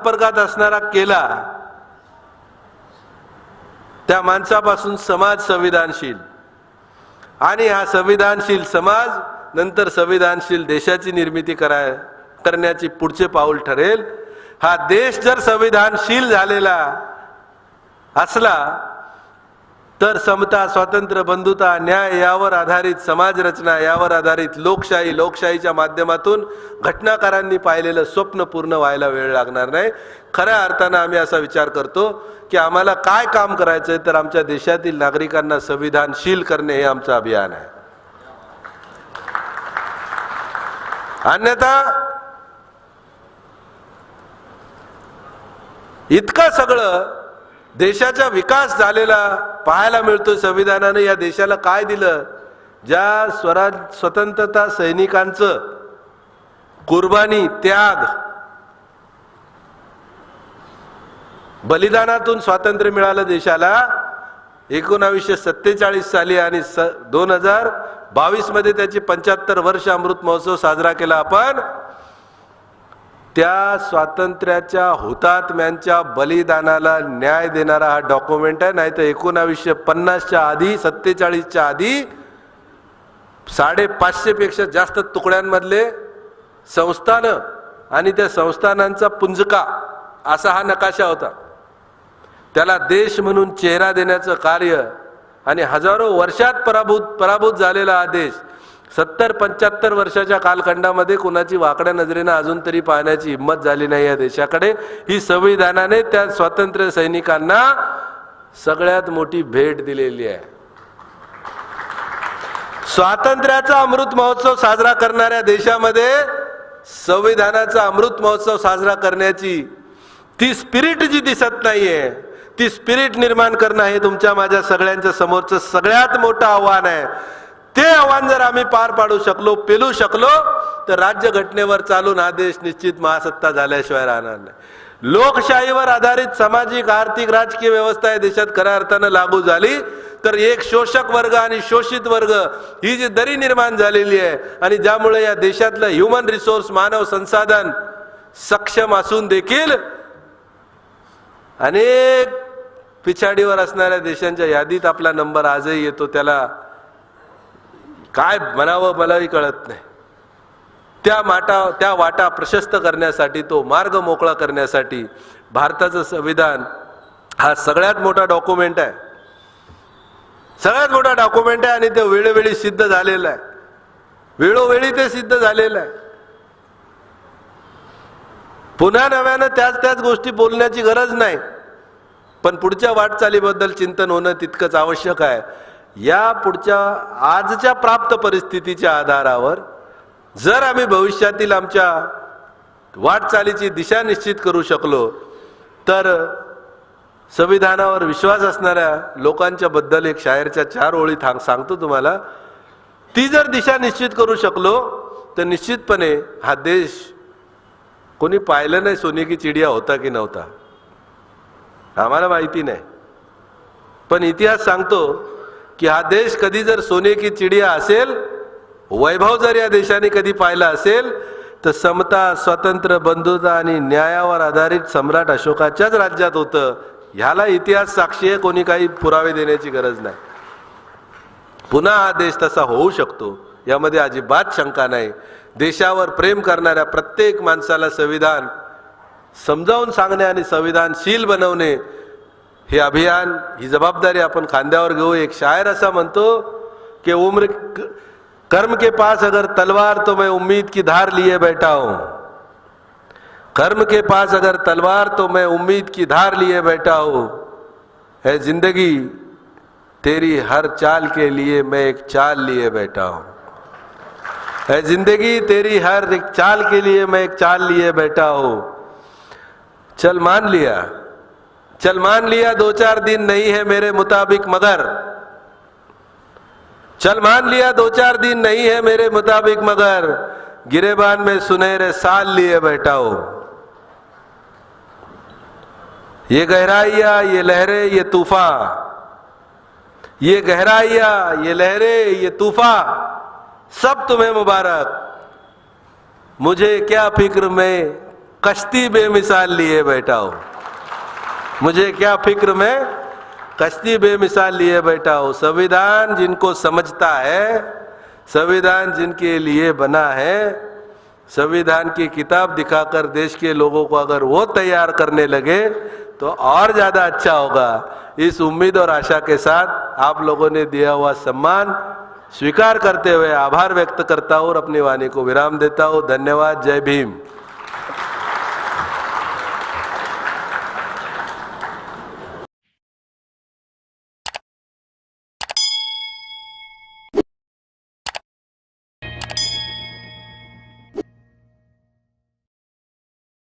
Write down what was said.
संपर्कात असणारा केला त्या माणसापासून समाज संविधानशील. आणि हा संविधानशील समाज नंतर संविधानशील देशाची निर्मिती कराय करण्याची पुढचे पाऊल ठरेल. हा देश जर संविधानशील झालेला असला तर समता स्वातंत्र्य बंधुता न्याय यावर आधारित समाज रचना यावर आधारित लोकशाही लोकशाहीच्या माध्यमातून घटनाकारांनी पाहिलेलं स्वप्न पूर्ण व्हायला वेळ लागणार नाही. खऱ्या अर्थानं आम्ही असा विचार करतो की आम्हाला काय काम करायचंय तर आमच्या देशातील नागरिकांना संविधानशील करणे हे आमचं अभियान आहे. अन्यथा इतकं सगळं देशाचा विकास झालेला पाहायला मिळतो संविधानाने. या देशाला काय दिलं? ज्या स्वराज स्वतंत्रता सैनिकांचं कुर्बानी त्याग बलिदानातून स्वातंत्र्य मिळालं देशाला एकोणावीसशे सत्तेचाळीस साली आणि स दोन हजार बावीसमध्ये त्याची पंच्याहत्तर वर्ष अमृत महोत्सव साजरा केला आपण. त्या स्वातंत्र्याच्या हुतात्म्यांच्या बलिदानाला न्याय देणारा हा डॉक्युमेंट आहे नाही तर एकोणावीसशे पन्नासच्या आधी सत्तेचाळीसच्या आधी साडेपाचशेपेक्षा जास्त तुकड्यांमधले संस्थानं आणि त्या संस्थानांचा पुंजका असा हा नकाशा होता. त्याला देश म्हणून चेहरा देण्याचं कार्य आणि हजारो वर्षात पराभूत पराभूत झालेला हा देश सत्तर पंच्याहत्तर वर्षाच्या कालखंडामध्ये कुणाची वाकड्या नजरेनं अजून तरी पाहण्याची हिंमत झाली नाही या देशाकडे. ही संविधानाने त्या स्वातंत्र्य सैनिकांना सगळ्यात मोठी भेट दिलेली आहे. स्वातंत्र्याचा अमृत महोत्सव साजरा करणाऱ्या देशामध्ये संविधानाचा अमृत महोत्सव साजरा करण्याची ती स्पिरिट जी दिसत नाहीये ती स्पिरिट निर्माण करणं हे तुमच्या माझ्या सगळ्यांच्या समोरचं सगळ्यात मोठं आव्हान आहे. ते आव्हान जर आम्ही पार पाडू शकलो पेलू शकलो तर राज्य घटनेवर चालून हा देश निश्चित महासत्ता झाल्याशिवाय राहणार नाही. लोकशाहीवर आधारित सामाजिक आर्थिक राजकीय व्यवस्था या देशात खऱ्या अर्थानं लागू झाली तर एक शोषक वर्ग आणि शोषित वर्ग ही जी दरी निर्माण झालेली आहे आणि ज्यामुळे या देशातलं ह्युमन रिसोर्स मानव संसाधन सक्षम असून देखील अनेक पिछाडीवर असणाऱ्या देशांच्या यादीत आपला नंबर आजही येतो त्याला काय म्हणावं मलाही कळत नाही. त्या माटा त्या वाटा प्रशस्त करण्यासाठी तो मार्ग मोकळा करण्यासाठी भारताचं संविधान हा सगळ्यात मोठा डॉक्युमेंट आहे. सगळ्यात मोठा डॉक्युमेंट आहे आणि ते वेळोवेळी सिद्ध झालेलं आहे. वेळोवेळी ते सिद्ध झालेलं आहे. पुन्हा नव्यानं त्याच त्याच गोष्टी बोलण्याची गरज नाही. पण पुढच्या वाटचालीबद्दल चिंतन होणं तितकंच आवश्यक आहे. या पुढच्या आजच्या प्राप्त परिस्थितीच्या आधारावर जर आम्ही भविष्यातील आमच्या वाटचालीची दिशा निश्चित करू शकलो तर संविधानावर विश्वास असणाऱ्या लोकांच्या बद्दल एक शायरच्या चार ओळी थांग सांगतो तुम्हाला. ती जर दिशा निश्चित करू शकलो तर निश्चितपणे हा देश कोणी पाहिलं नाही सोने की चिडिया होता की नव्हता. आम्हाला माहिती नाही. पण इतिहास सांगतो की हा देश कधी जर सोने की चिडिया असेल वैभव जर या देशाने कधी पाहिला असेल तर समता स्वतंत्र बंधुता आणि न्यायावर आधारित सम्राट अशोकाच्याच राज्यात होतं. ह्याला इतिहास साक्षी आहे कोणी काही पुरावे देण्याची गरज नाही. पुन्हा हा देश तसा होऊ शकतो यामध्ये अजिबात शंका नाही. देशावर प्रेम करणाऱ्या प्रत्येक माणसाला संविधान समजावून सांगणे आणि संविधानशील बनवणे हे अभियान ही जबाबदारी आपण खांद्यावर घेऊ. एक शायर असा म्हणतो कि, उम्र कर्म के पास अगर तलवार तो मैं उम्मीद की धार लिए बैठा हूँ। कर्म के पास अगर तलवार तो मैं उम्मीद की धार लिए बैठा हूँ। है ज़िंदगी तेरी हर चाल के लिए मैं एक चाल लिए बैठा हूँ। है ज़िंदगी तेरी हर एक चाल के लिए मैं एक चाल लिए बैठा हूँ। चल मान लिया। चल मान लिया, दो चार दिन नहीं है मेरे मुताबिक मगर चल मान लिया, दो चार दिन नहीं है मेरे मुताबिक मगर गिरेबान में सुनहरे साल लिए बैठा हो ये गहराइया, ये लहरे, ये तूफा ये गहराइया, ये लहरे, ये तूफा सब तुम्हें मुबारक। मुझे क्या फ़िक्र में कश्ती बेमिसाल लिए बैठा हूँ मुझे क्या फ़िक्र में? कश्ती बेमिसाल लिए बैठा हो। संविधान जिनको समझता है, संविधान जिनके लिए बना है, संविधान की किताब दिखाकर देश के लोगों को अगर वो तैयार करने लगे तो और ज़्यादा अच्छा होगा। इस उम्मीद और आशा के साथ आप लोगों ने दिया हुआ सम्मान स्वीकार करते हुए आभार व्यक्त करता हूँ और अपनी वाणी को विराम देता हूँ। धन्यवाद। जय भीम।